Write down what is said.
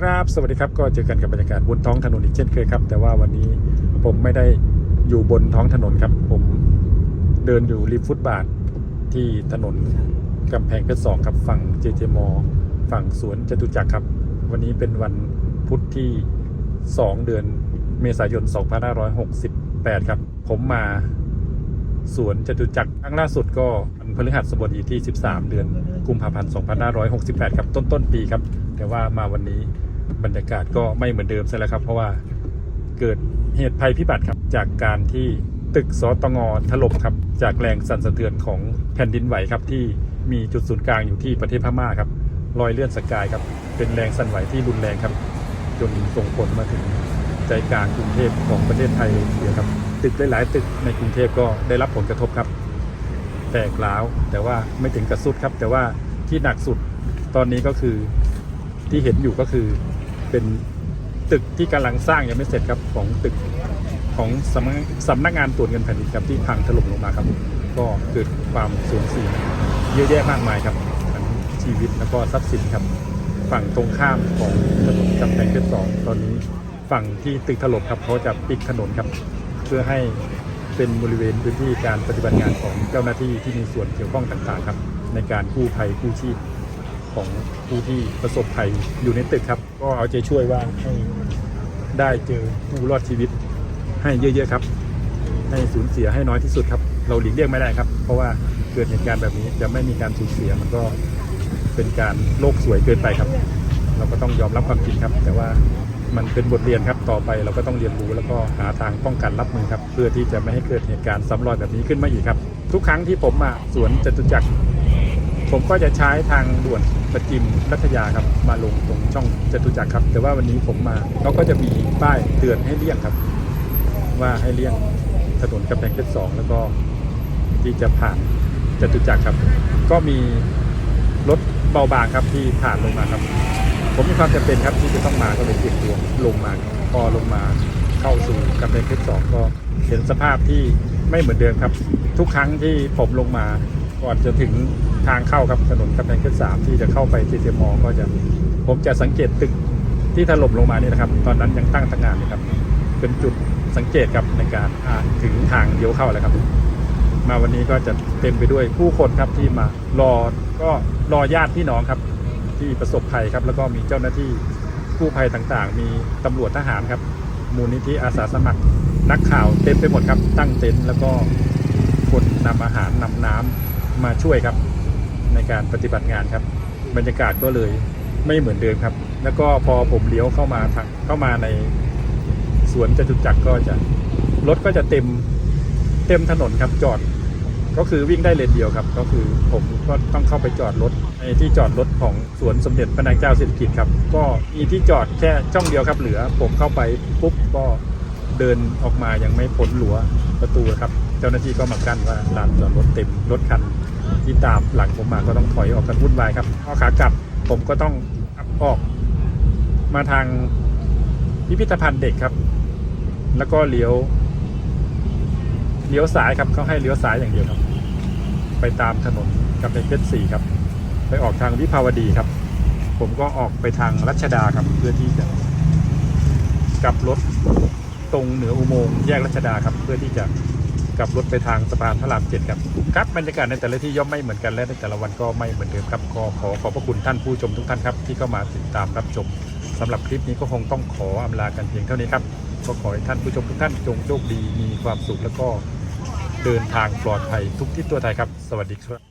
ครับสวัสดีครับก็เจอกันกับบรรยากาศบนท้องถนนอีกเช่นเคยครับ แต่ว่าวันนี้ผมไม่ได้อยู่บนท้องถนนครับ ผมเดินอยู่ริมฟุตบาทที่ถนนกำแพงเพชรสองครับฝั่งเจเจมอฝั่งสวนจตุจักรครับ วันนี้เป็นวันพุธที่ 2 เดือนเมษายน 2568 ครับ ผมมาสวนจตุจักรครั้งล่าสุดก็วันพฤหัสบดีที่ 13 เดือนกุมภาพันธ์ 2568 ครับ ต้นต้นปีครับ แต่ว่ามาวันนี้ บรรยากาศก็ไม่เหมือนเดิมซะแล้วครับ เพราะว่าเกิดเหตุภัยพิบัติครับ จากการที่ตึกสตงถล่มครับ จากแรงสั่นสะเทือนของแผ่นดินไหวครับที่มีจุดศูนย์กลางอยู่ที่ประเทศพม่าครับรอยเลื่อนสกายครับ เป็นแรงสั่นไหวที่รุนแรงครับ จนส่งผลมาถึงใจกลางกรุงเทพของประเทศไทยเลยทีเดียวครับ ตึกหลายๆตึกในกรุงเทพก็ได้รับผลกระทบครับ แตกร้าวแต่ว่าไม่ถึงกระสุดครับ แต่ว่าที่หนักสุดตอนนี้ก็คือที่เห็นอยู่ก็คือ เป็นตึกที่กำลังสร้างยังไม่เสร็จครับของตึกของสำนักสำนักงานตรวจเงินแผ่นดินครับที่พังถล่มลงมาครับ ก็เกิดความสูญเสียเยอะแยะมากมายครับทั้งชีวิตแล้วก็ทรัพย์สินครับ ฝั่งตรงข้ามของถนนกำแพงเพชรสองตอนนี้ฝั่งที่ตึกถล่มครับเขาจะปิดถนนครับ เพื่อให้เป็นบริเวณพื้นที่การปฏิบัติงานของเจ้าหน้าที่ที่มีส่วนเกี่ยวข้องต่างๆครับ ในการกู้ภัยกู้ชีพ ของผู้ที่ประสบภัยอยู่ในตึกครับ ก็เอาใจช่วยว่าให้ได้เจอผู้รอดชีวิตให้เยอะๆครับ ให้สูญเสียให้น้อยที่สุดครับ เราหลีกเลี่ยงไม่ได้ครับ เพราะว่าเกิดเหตุการณ์แบบนี้จะไม่มีการสูญเสียมันก็เป็นการโลกสวยเกินไปครับ เราก็ต้องยอมรับความจริงครับ แต่ว่ามันเป็นบทเรียนครับต่อไปเราก็ต้องเรียนรู้แล้วก็หาทางป้องกันรับมือครับ เพื่อที่จะไม่ให้เกิดเหตุการณ์ซ้ำรอยแบบนี้ขึ้นมาอีกครับ ทุกครั้งที่ผมมาสวนจตุจักรผมก็จะใช้ทางด่วน ประจิมรัชยาครับมาลงตรงช่องจตุจักรครับ แต่ว่าวันนี้ผมมาเขาก็จะมีป้ายเตือนให้เลี่ยงครับ ว่าให้เลี่ยงถนนกำแพงเพชรสองแล้วก็ที่จะผ่านจตุจักรครับ ก็มีรถเบาบางครับที่ผ่านลงมาครับ ผมมีความจำเป็นครับที่จะต้องมาก็เลยเก็บตัวลงมาพอลงมาเข้าสู่กำแพงเพชรสองก็เห็นสภาพที่ไม่เหมือนเดิมครับ ทุกครั้งที่ผมลงมา ก่อนจะถึงทางเข้าครับถนนกำแพงเพชรสามที่จะเข้าไปเจเจมอก็จะผมจะสังเกตตึกที่ถล่มลงมานี่นะครับ ตอนนั้นยังตั้งตระหงานเลยครับ เป็นจุดสังเกตครับในการอ่านถึงทางเลี้ยวเข้าแล้วครับ มาวันนี้ก็จะเต็มไปด้วยผู้คนครับที่มารอก็รอญาติพี่น้องครับที่ประสบภัยครับ แล้วก็มีเจ้าหน้าที่กู้ภัยต่างๆ มีตำรวจทหารครับ มูลนิธิอาสาสมัครนักข่าวเต็มไปหมดครับ ตั้งเต็นท์แล้วก็คนนำอาหารนำน้ำ มาช่วยครับ ในการปฏิบัติงานครับ บรรยากาศก็เลยไม่เหมือนเดิมครับ แล้วก็พอผมเลี้ยวเข้ามาทางเข้ามาในสวนจตุจักรก็จะรถก็จะเต็มเต็มถนนครับจอด ก็คือวิ่งได้เลนเดียวครับ ก็คือผมก็ต้องเข้าไปจอดรถในที่จอดรถของสวนสมเด็จพระนางเจ้าสิริกิติ์ครับ ก็มีที่จอดแค่ช่องเดียวครับ เหลือ ผมเข้าไปปุ๊บก็ เดินออกมายังไม่พ้นรั้วประตูครับ เจ้าหน้าที่ก็มากั้นว่าลานจอดรถเต็มรถคันที่ตามหลังผมมาก็ต้องถอยออกกันวุ่นวายครับพอขากลับผมก็ต้องออกมาทางพิพิธภัณฑ์เด็กครับ แล้วก็เลี้ยวเลี้ยวซ้ายครับเขาให้เลี้ยวซ้ายอย่างเดียวครับ ไปตามถนนกำแพงเพชรสี่ครับ ไปออกทางวิภาวดีครับ ผมก็ออกไปทางรัชดาครับเพื่อที่จะกลับรถ ตรงเหนืออุโมงค์แยกรัชดาครับ เพื่อที่จะกลับรถไปทางสะพานพระรามเจ็ดครับครับบรรยากาศในแต่ละที่ย่อมไม่เหมือนกันและในแต่ละวันก็ไม่เหมือนเดิมครับก็ขอขอบพระคุณท่านผู้ชมทุกท่านครับ ที่เข้ามาติดตามรับชมสำหรับคลิปนี้ก็คงต้องขออำลากันเพียงเท่านี้ครับก็ขอให้ท่านผู้ชมทุกท่านจงโชคดีมีความสุขแล้วก็เดินทางปลอดภัยทุกที่ตัวไทยครับ สวัสดีครับ